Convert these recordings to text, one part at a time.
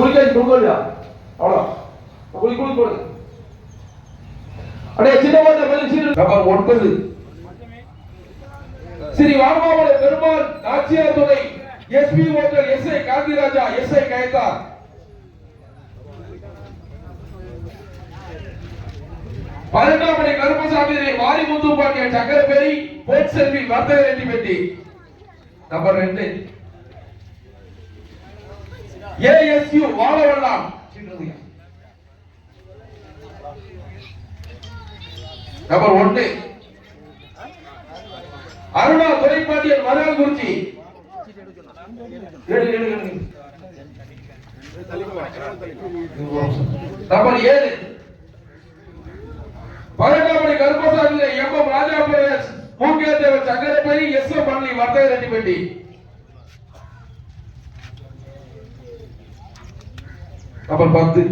குளிக்காது குளிக்காச்சு கொடுக்கலையா அவ்வளோ குளி குளி போடு. அடே சின்ன மாட்ட பதில் சீரு நம்பர் ஒன்பது ஸ்ரீ வானமாமலை பெருமாள் நாச்சியார் துணை. SP hotel S I Gandhiraja S I Kayathar பன்னெண்டாம் படி கருப்பசாமி மாரிமுத்து பாண்டியன் சக்கரபேரி போட் செல்வி வர்த்தக ரெட்டி பெட்டி. நம்பர் ரெண்டு. ஏஎஸ்யூ வாழவல்லாம். நம்பர் ஒன்று. அருணா துறைப்பாண்டியன் மருகங்குறிச்சி எடு, நம்பர் ஏழு. பதினெட்டாம் Karuppasamy M M Raja Pradesh Rajapuram Mukkethevan Sankaraperi S M பள்ளி வர்த்தக ரெட்டிப்பட்டி நம்பர் பத்து.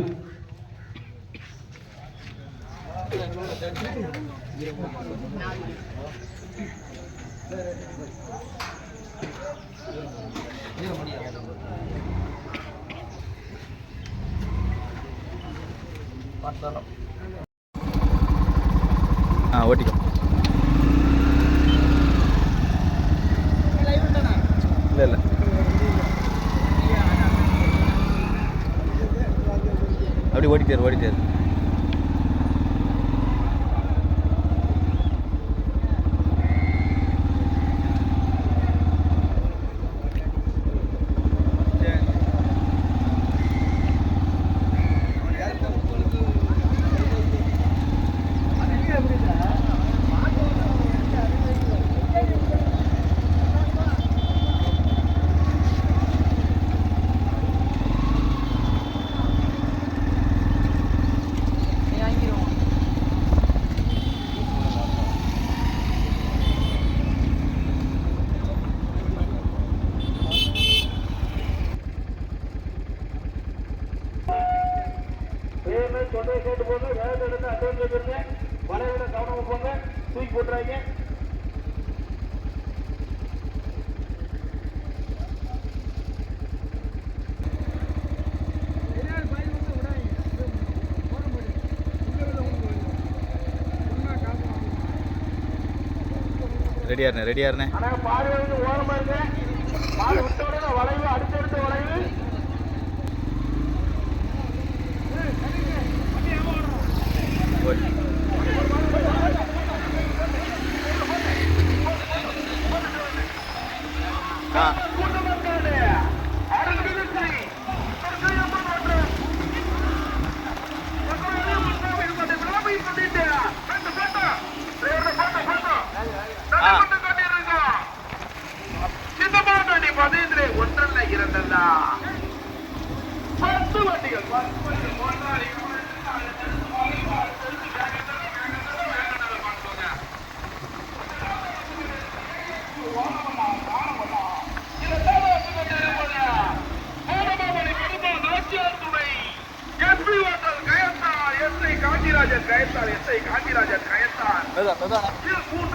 ஆ ஓட்டிக்கோ. இல்லை இல்லை. ஓடிட்டார் ஓடிட்டார் ரெடியா இருண்ணே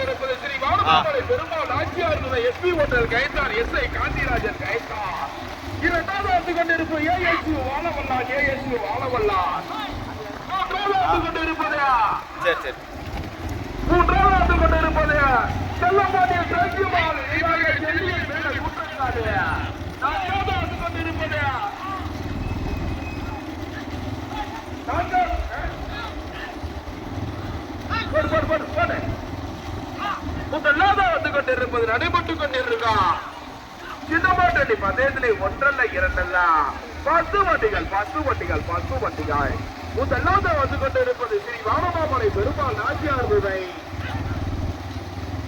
கொண்டிருப்பது ஸ்ரீ வானமாமலை பெருமாள் ஆட்சியார் துணை SP hotel Kayathar S I Gandhirajan Kayathar. இரண்டாவது வந்து கொண்டிருப்பது ஏஎஸ்யூ வாழவல்லான் ஏஎஸ்யூ வாழவல்லான் மூன்றாவது கொண்டிருப்பது சரி சரி. மூன்றாவது வந்து கொண்டிருப்பது செல்லப்பாண்டிய சத்தியமால் இவர்கள் செல்லியை மேல கூட்டிருக்காரு நான்காவது வந்து கொண்டிருப்பது நான்காவது போடு, போடு, போடு, போடு. முதலாவது வந்து கொண்டிருப்பது கொண்டிருக்கான் சின்னமாட்டடி பந்தயத்திலே ஒன்றல்ல இரண்டல்ல. பத்து வண்டிகள் பத்து வண்டிகள் பத்து வண்டிகள் முதலாவது வந்து கொண்டிருப்பது ஸ்ரீ வானமாமலை பெருமாள் நாச்சியார் விதை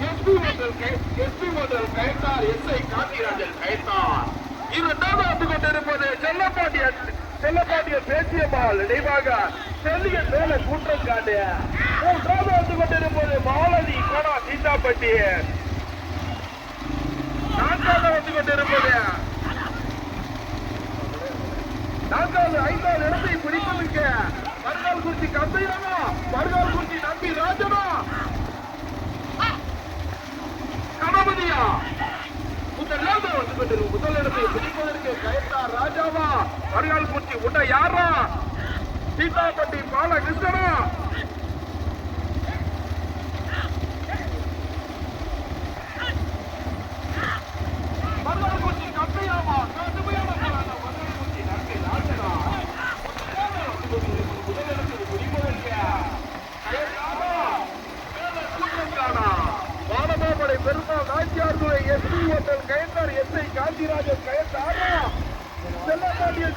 எஸ்பி முதல் எஸ்பி முதல் கைத்தார் எஸ் ஐ காந்திராஜன் கைத்தார் இரண்டாவது வந்து கொண்டிருப்பது செல்லப்பாட்டிய செல்லப்பாட்டிய செல்லப்பாண்டியன் பேசியம்மாள் நினைவாக செல்லியன் மேல கூட்டம் காட்டு மூன்றாவது வந்து கொண்டிருப்பது மாலதி கோடா சீதாப்பட்டி நான்காவது வந்து கொண்டிருப்பது. நான்காவது ஐந்தாவது இடத்தை பிடிப்பதற்கு வருகால் குறிச்சி கந்தையானா வருகால் குறிச்சி நம்பி ராஜனா. கணபதியா? முதலாவது வந்து கொண்டிருக்கும் முதல் இடத்தை பிடிப்பதற்கு கயத்தார் ராஜாவா? வருகால் குறிச்சி உன்ன யாரா? சீதாப்பட்டி பாலகிருஷ்ணனா மறுநாள் குறிச்சி கந்தையாமா கடுமையான போராட்டம் மறுநாள் குறிச்சி நம்பி ராஜனா முதல் இடத்தை பிடிப்பதற்கு கயத்தாரா வானமாமலை பெருமாள் நாச்சியார் துறை SP hotel Kayathar SI Gandhirajan கயத்தாரா Sellapandian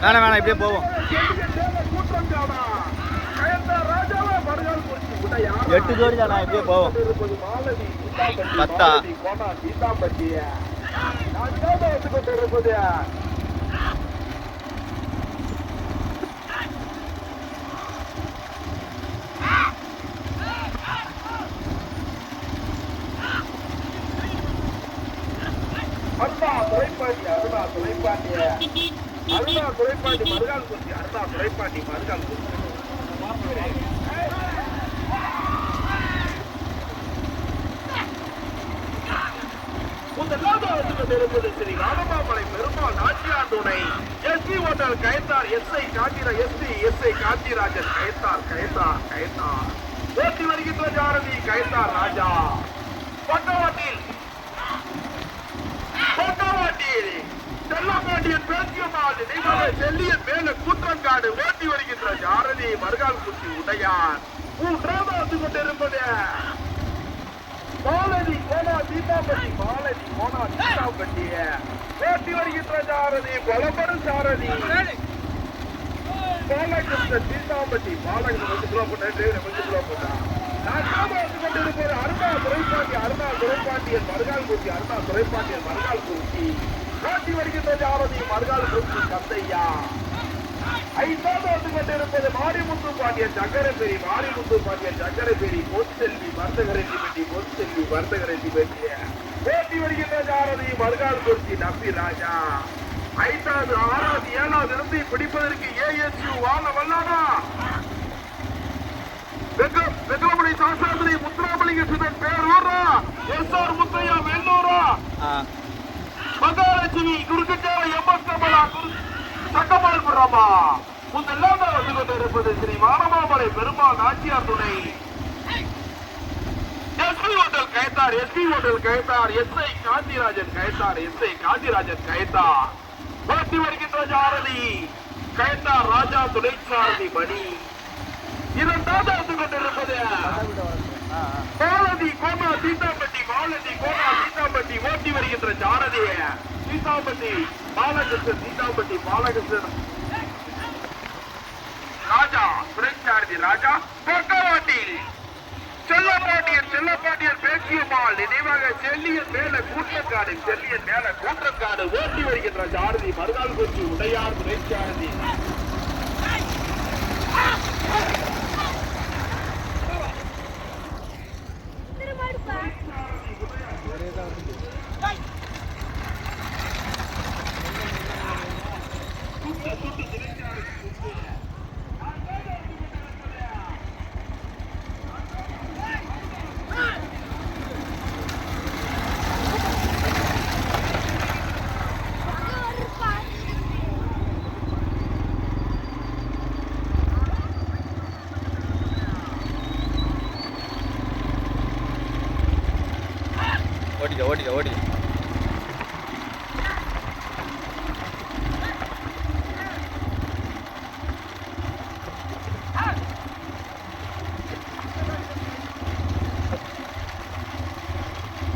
வேணாம் வேணாம் இப்படியே போவோம். எட்டு ஜோடி தானா இப்படியே போவோம். பத்தா? மாலதி, கோணா சீதாப்பட்டி நான்காவது வந்து கொண்டிருப்பது அருணா துறைப்பாண்டி அருணா துறைப்பாண்டி அருணா துறைப்பாண்டி மருகால் குறிச்சி துறைப்பாண்டி மருகால் குறிச்சி ஸ்ரீ ராமபாமலை பெருமாள் நாச்சியார் துணை. எஸ்பி ஹோட்டல் கயத்தார் எஸ்ஐ காந்திரா எஸ்பி எஸ்ஐ காந்திராஜன். கயத்தார் கயத்தார் கயத்தார். ஓட்டி வருகின்ற ஜாரதி கயத்தார் ராஜா. செல்லிய மேல கூற்றங்காடு ஓட்டி வருகின்ற ஜாரதி மருகால் குட்டி உடையார். மூன்றாவது வந்து கொண்டிருப்பது. மாலதி கோனா சீதாபதி மாலதி கோணா சீதாபதி ஓட்டி வருகின்ற சாரதி பலபரு சாரதி. பாலகிருஷ்ண சீதாபதி பாலகிருஷ்ண வந்து கிலோ போட்டா வந்து கிலோ போட்டா நான்காவது வந்து கொண்டிருப்பது அருணா துரைப்பாண்டி அருணா துரைப்பாண்டியன் மருகால் குட்டி அருணா துரைப்பாண்டியன் மருகால் குட்டி. காட்டி வருகின்ற சாரதி மருகால் குச்சி கந்தையா ஐந்தாவது வந்து கொண்டிருப்பது மாரிமுத்து பாண்டிய சக்கரப்பேரி மாரிமுத்து பாண்டியன் சக்கரப்பேரி பொற்செல்வி வர்த்தகரெட்டி பெட்டி பொற்செல்வி வர்த்தகரெட்டி பெட்டி போட்டி வருகின்ற ஆரதி மறுகால் குறிச்சி நம்பி ராஜா. ஐந்தாவது ஆறாவது ஏழாவது இருந்து பிடிப்பதற்கு ஏஎஸ்யூ வாழ வல்லாதா? வெங்கமணி சாஸ்திரி முத்துராமலிங்க சுதன் பேரூரா எஸ் ஆர் முத்தையா வெள்ளூரா ஆ மகாலட்சுமி குறுக்கச்சார எம்எஸ் கமலா முதல்லாம் முதலாவது வந்து கொண்டிருப்பது ஸ்ரீ வானமாமலை பெருமாள் நாச்சியார் துணை. SP hotel Kayathar SP hotel Kayathar SI Gandhirajan Kayathar SI Gandhirajan Kayathar. போட்டி வருகின்ற ஜாரதி கயத்தார் ராஜா துணை சாரதி மணி. இரண்டாவது வந்து கொண்டிருப்பது கோலதி கோமா சீதாம்பட்டி மாலதி கோமா சீதாம்பட்டி ஓட்டி வருகின்ற ஜாரதியை. சீதாபதி பாலகிருஷ்ணன் சீதாபதி பாலகிருஷ்ணன். ராஜா துரைச்சாரதி ராஜா பக்கவாட்டில் செல்ல செல்லப்பாண்டியன் பேச்சியம்மாள் நினைவாக செல்லியன் மேல கூட்டக்காடு செல்லியன் மேல கூட்டக்காடு ஓட்டி வருகின்ற சாரதி மறுநாள் குறிச்சி உடையார் துரைச்சாரதி. ஓட்டிக்க ஓட்டிக்க ஓட்டிக்க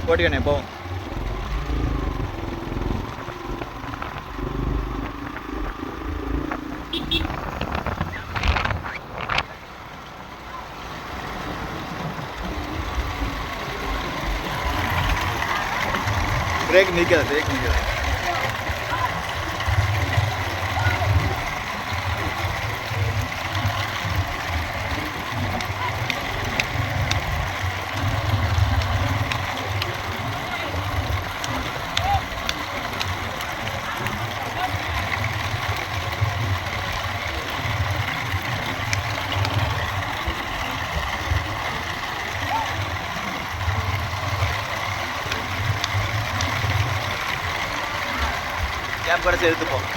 ஓட்டிக்கண்ணே போவோம். एक निकल एक ஸ்டாப் கடைசி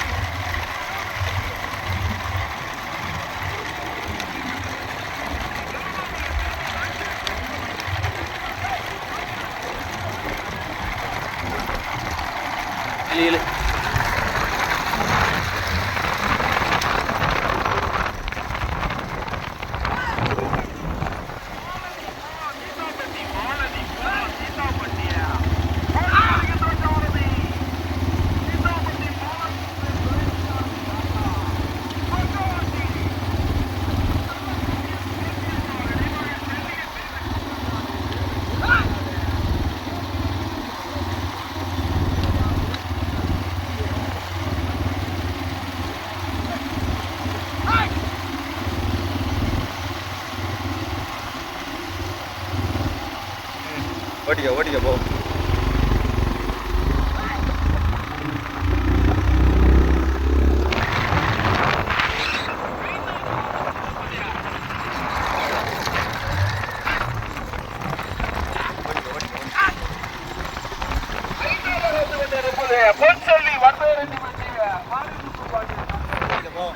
பொன்செல்வி வந்தவரெட்டி பற்றிய மாநில பாட்டி ஓட்டிக்க போ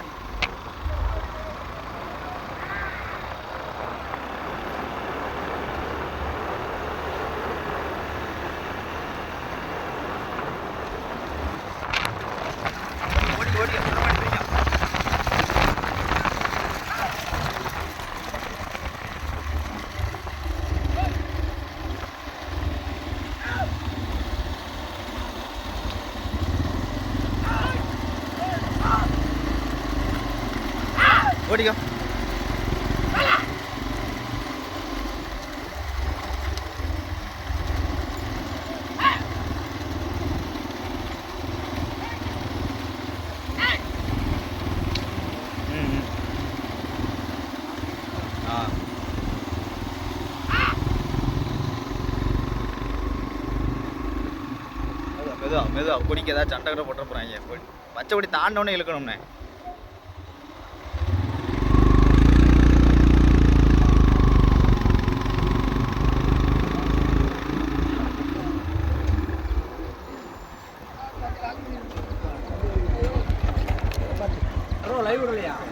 ஓட்டிக்க ஓட்டிக்க முன்னாடி பிடிக்கும். ஓடிக்கோ ம், ம். ஆ மெதுவா, மெதுவா மெதுவா கொடிக்கு ஏதாவது சண்டை கூட போட்டு போகிறாங்க பச்சை கொடி தாண்டவனே இழுக்கணும்னே.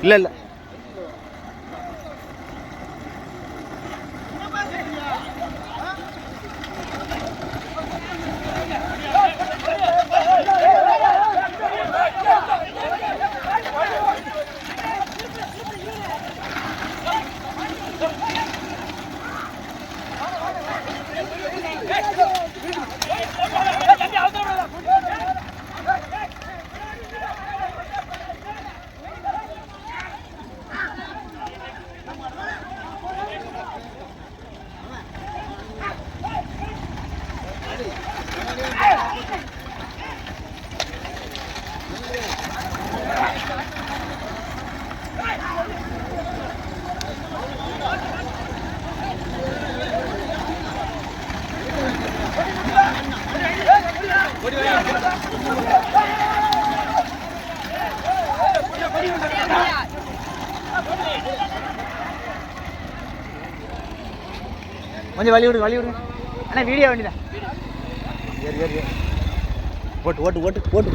இல்லை இல்லை. கொஞ்சம் வழி விடுங்க வழி விடுங்க அண்ணா வீடியோ வேண்டியதான் ஏறு ஏறு ஓட்டு ஓட்டு ஓட்டு ஓட்டு.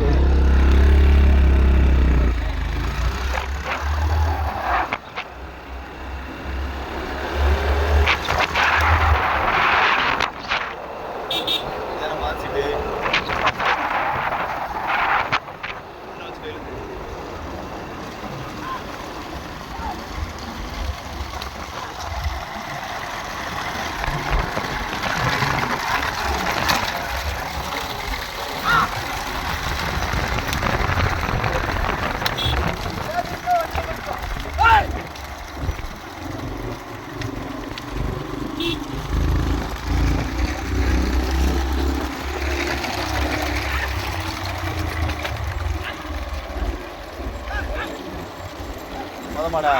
மொதமாடா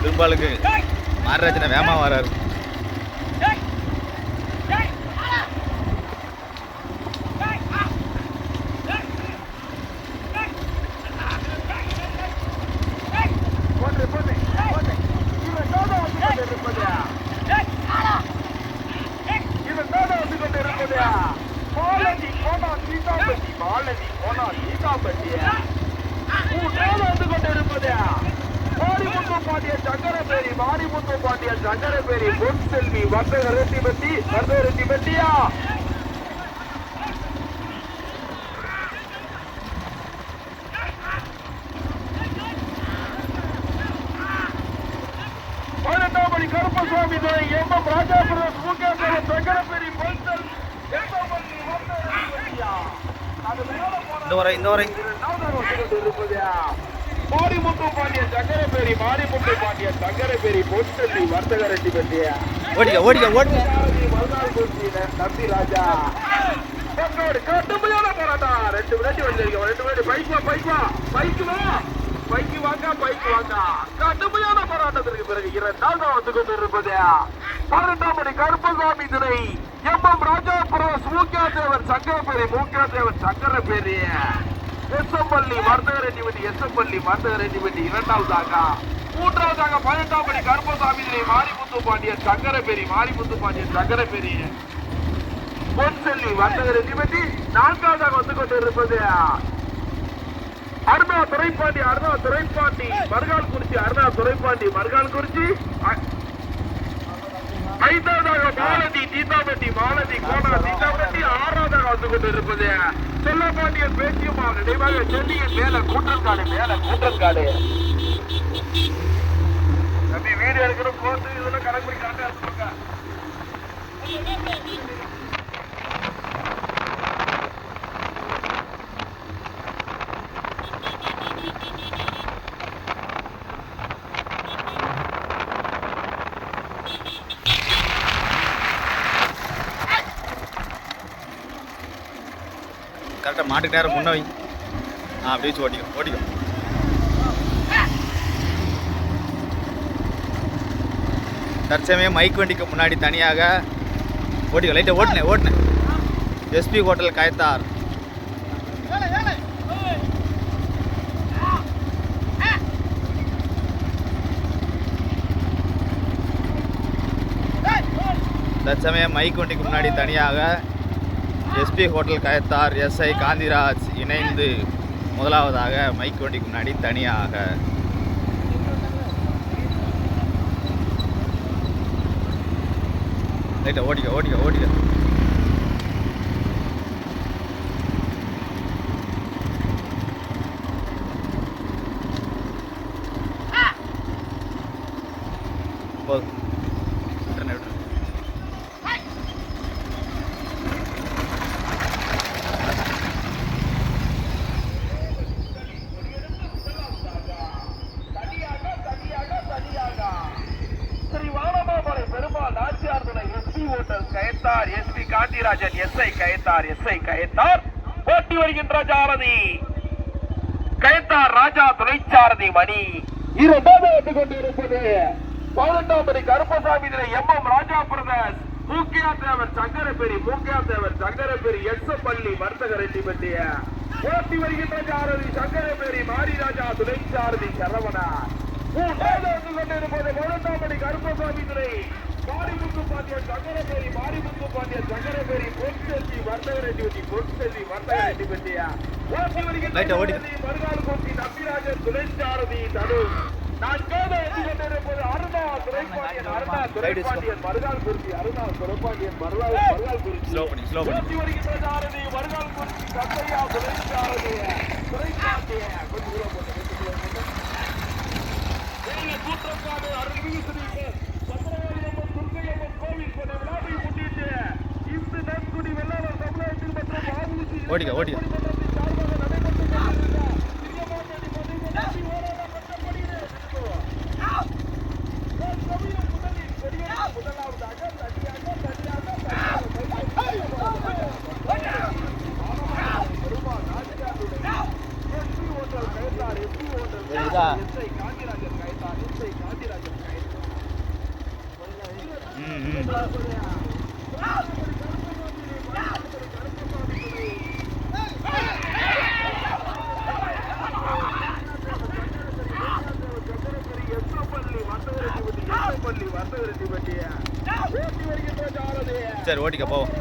திரும்பாலுக்கு மாரராஜனை வேமா வராரு. மாநதி போனால் ஈசாப்பட்டிய கூட்டம் வந்து கொண்டிருப்பது. மாரிமுத்து பாண்டிய சங்கரபேரி மாரிமுத்து பாண்டிய சங்கரபேரி பொன் செல்வி வர்த்தக ரெட்டி பட்டி வர்த்தக ரெட்டி பட்டியா இந்த வரை மாரிமுத்து பாண்டியன் சங்கரபேரி மாரிமுத்து பாண்டியன் சங்கரபேரி பொன்செல்லி வர்த்தக ரெட்டி பெட்டிய ஓடிக்க ஓடிக்க. ஓடிக்க மறுநாள் குறிச்சியில நம்பி ராஜா. பக்கோடு கடுமையான போராட்டம். ரெண்டு மினிட் வந்திருக்கோம் ரெண்டு மினிட் பைக் வா பைக் வா. பைக் வா. பைக் வாங்க பைக் வாங்க. கடுமையான போராட்டத்திற்கு பிறகு இரண்டாவது வந்து கொண்டிருப்பது பதினெட்டாம் மணி கருப்பசாமி துணை. M M Rajapuram Mookkiya Thevar Sankaraperi Mookkiya Thevar Sankaraperi. எஸ்எம்பள்ளி மருத்துவ ரெட்டி வெட்டி எஸ்எம்பள்ளி வர்த்தக ரெட்டி வெட்டி இரண்டாவதாக மூன்றாவதாக பதினெட்டாம் படி கருப்பசாமி துணை மாரிமுத்து பாண்டியன் சங்கரபெரி மாரிமுத்து பாண்டியன் சங்கரபேரி. பொன்செல்லி வர்த்தக ரெட்டி வெட்டி நான்காவதாக வந்து கொண்டிருப்பது. அருணா துறைப்பாண்டி அருணா துறைப்பாண்டி மறுகால் குறிச்சி அருணா துறைப்பாண்டி மறுகால் குறிச்சி ஐந்தாவதாக மாலதி தீதாபட்டி மாலதி கோணா தீதாபட்டி ஆறாவதாக வந்து கொண்டிருப்பது. செல்லப்பாண்டியன் பேச்சியம்மா நினைவாக சென்னையின் மேல கூட்டல்காடு மேல கூட்டல் காடு மாட்டுக்கு நேரம் முன்ன வை. ஆ அப்படி வச்சு ஓட்டிக்கோ ஓட்டிக்கோ. தற்சமயம் மைக் வண்டிக்கு முன்னாடி தனியாக ஓட்டிக்கோ லைட்டை ஓட்டுனே ஓட்டுனேன் எஸ்பி ஹோட்டல் காயத்தார். தற்சமயம் மைக் வண்டிக்கு முன்னாடி தனியாக SP hotel Kayathar SI Gandhiraj இணைந்து முதலாவதாக மைக் வண்டிக்கு முன்னாடி தனியாக. ரைட்டா ஓடிக்க ஓடிக்க ஓடிக்க போதும் விட்டுறேன் விட்டுறேன் தனியாக தனியாக தனியாக ஸ்ரீ வானமாமலை பெருமாள் நாச்சியார் துணை SP hotel S P Gandhirajan SI Kayathar SI Kayathar. போட்டி வருகின்ற ஜாரதி. கயத்தார் ராஜா துணைச்சாரதி மணி. இரண்டாவது வந்து கொண்டிருப்பது. பதினெட்டாம் படி கருப்பசாமி திரை M M Raja Pradesh Mukkiya Thevar Sankaraperi Mukkiya Thevar Sankaraperi S பள்ளி வர்த்தக ரெட்டி பட்டிய. ஓட்டி வருகின்ற சாரதி சங்கரபேரி மாரிராஜா துணைச்சாரதி சரவணா. மூன்றாவது வந்து கொண்டிருப்பது. பதினெட்டாம் படி கருப்பசாமி துறை மாரிமுத்து பாண்டியன் சங்கரபேரி மாரிமுத்து பாண்டியன் சங்கரபேரி பொன்செல்வி வர்த்தக ரெட்டி பட்டி பொன்செல்வி வர்த்தக ரெட்டி பட்டிய ஓட்டி. வருகின்ற லைட்டா ஓடி. சாரதி மறுநாள் கோட்டி துணைச்சாரதி தனு நான்காவது வந்து கொண்டிருப்பது அருணா துரைப்பாண்டியன் அருணா துரைப்பாண்டியன் மறுநாள் குறிச்சி அருணா துரைப்பாண்டியன் மறுநாள் மறுநாள் குறிச்சி ஓட்டி வருகின்ற சாரதி மறுநாள் குறிச்சி துரைப்பாண்டிய. கொஞ்சம் தூரம் போட்டு அருள்மிகு ஸ்ரீ சந்திரகாளியம்மன் துர்க்கையம்மன் கோவில் கொண்ட விழாவை முன்னிட்டு இந்து நன்குடி வெள்ளாளர் சமுதாயத்தில் மற்றும் ஆதிசி ஓடிக்க ஓடிக்க நீதிமன்றத்தின் சார்பாக நடைபெற்றுக் கொண்டிருந்த சிங்கமாட்டடி பதிவு நம்பி போராட்டம் கட்டப்படுகிறது. ஓர் கவியும் முதலில் கொடியேற்ற முதலாவதாக தனியாக தனியாக தனியாக Perumal நாச்சியாருடைய SP hotel Kayathar SP hotel தெரியுதா? எஸ்ஐ காந்திராஜன் கயத்தார் எஸ்ஐ காந்திராஜன் கயத்தார் ம் ம் சரி ஓட்டிக்க போவோம்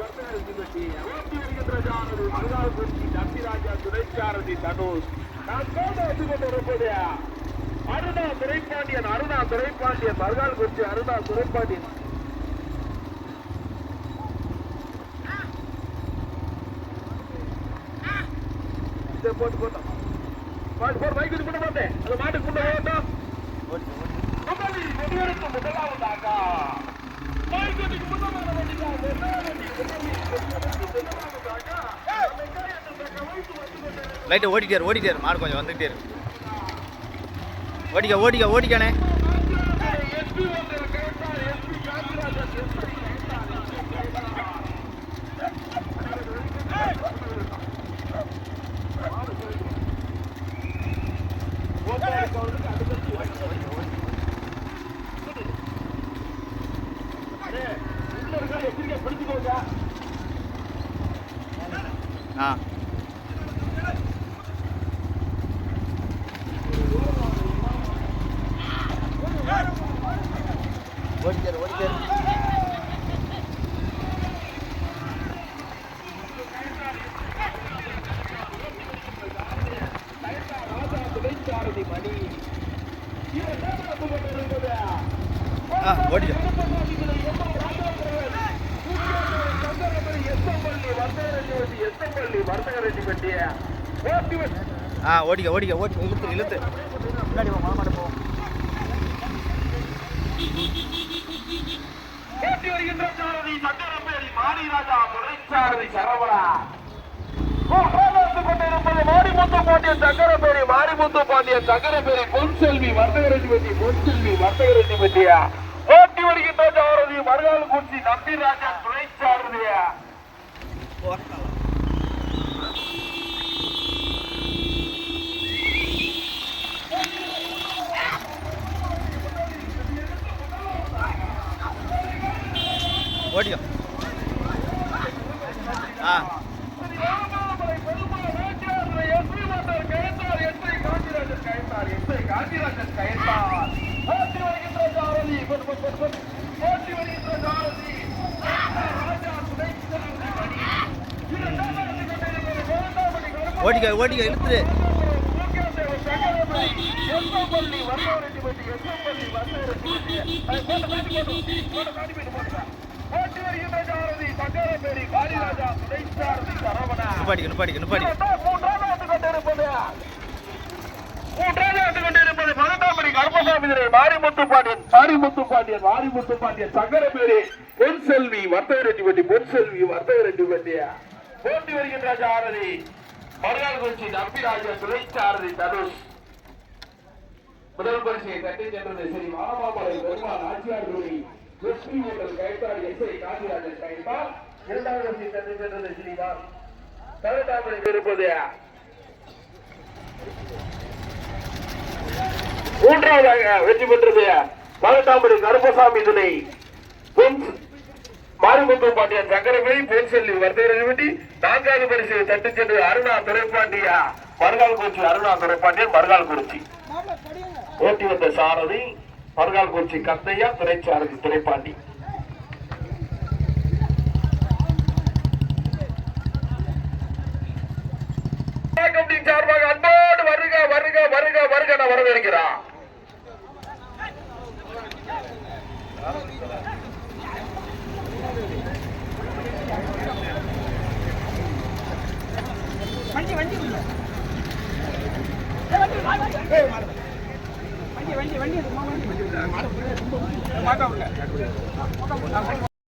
வர்த்தகரட்டி பெட்டி ஓட்டி வருகின்ற ஜானது மருகால்குறிச்சி நம்பிராஜா துணைச்சாரதி தனுஷ் நான் போக வந்து கொண்டிருப்பது அருணா துரைப்பாண்டியன் அருணா துரைப்பாண்டியன் மருகால்குறிச்சி அருணா துரைப்பாண்டியன் இதை போட்டு போட்டோம். மாட்டு போட்டு பைக் கொண்டு போட்டேன். அது மாட்டுக்கு கொண்டு போட்டோம் முதலாவதாக. லைட்டை ஓடிட்டார் ஓடிட்டார் மாடு கொஞ்சம் வந்துக்கிட்டே இருக்கு ஓடிக்க ஓடிக்க ஓடிக்கானே எஸ்பி ஒன்று கேட்டார் எஸ்பி காந்திராஜன் எஸ்பி பிடிச்சுக்கோங்க ஆ ஓடிக்கார் ஓடிக்கார் துணைச்சாரதி மணி ஆ ஓடிக்க ஆ ஓடிக்க ஓடிக்க ஓடி இழுத்து இழுத்து. முன்னாடி போ மாட போ. போட்டி வருகின்ற சாரதி சங்கரப்பேரி மாரிராஜா துணைச்சாரதி சரவணா. கொண்டிருப்பது மாரிமுத்து பாண்டியன் சங்கரப்பேரி மாரிமுத்து பாண்டியன் சங்கரப்பேரி பொன்செல்வி பொன்செல்வி வருகின்ற சாரதி ஓடிக்க ஆ. ஓடிக்க ஓடிக்க இழுத்துரு. நிப்பாடிக்க நிப்பாடிக்க நிப்பாடிக்க மாரிமுத்து பாண்டியன் மாரிமுத்து பாண்டியன் மாரிமுத்து பாண்டியன் சங்கரபேரி பொன் செல்வி வர்த்தக ரெட்டி பெட்டி பொன் செல்வி வர்த்தக ரெட்டி பெட்டியா போட்டி வருகின்ற சாரதி மறுநாள் குறிச்சி நம்பிராஜா துணைச்சாரதி தனுஷ். முதல் பரிசையை தட்டி சென்றது ஸ்ரீ மாமாமலை Perumal ஆட்சியார் SP hotel S I Gandhirajan இரண்டாவது ஸ்ரீவாஸ் பதினெட்டாம் இருப்பது மூன்றாவதாக வெற்றி பெற்றது பதினெட்டாம்படி கருப்பசாமி துணை. மாரிமுத்து பாண்டியன் சங்கரவேலி பொன் செல்வி வர்த்தகரை நான்காவது பரிசு தட்டு சென்று அருணா துறைப்பாண்டியா மறுகால் குறிச்சி அருணா துறைப்பாண்டியன் மறுகால் குறிச்சி. ஓட்டி வந்த சாரதி மறுகால் குறிச்சி கந்தையா துணைச்சாரதி துறைப்பாண்டி சார்பாக அன்போடு வருக வருக வருக வருக என வரவேற்கிறார் வண்டி வண்டி வண்டி. வண்டி வண்டி வண்டி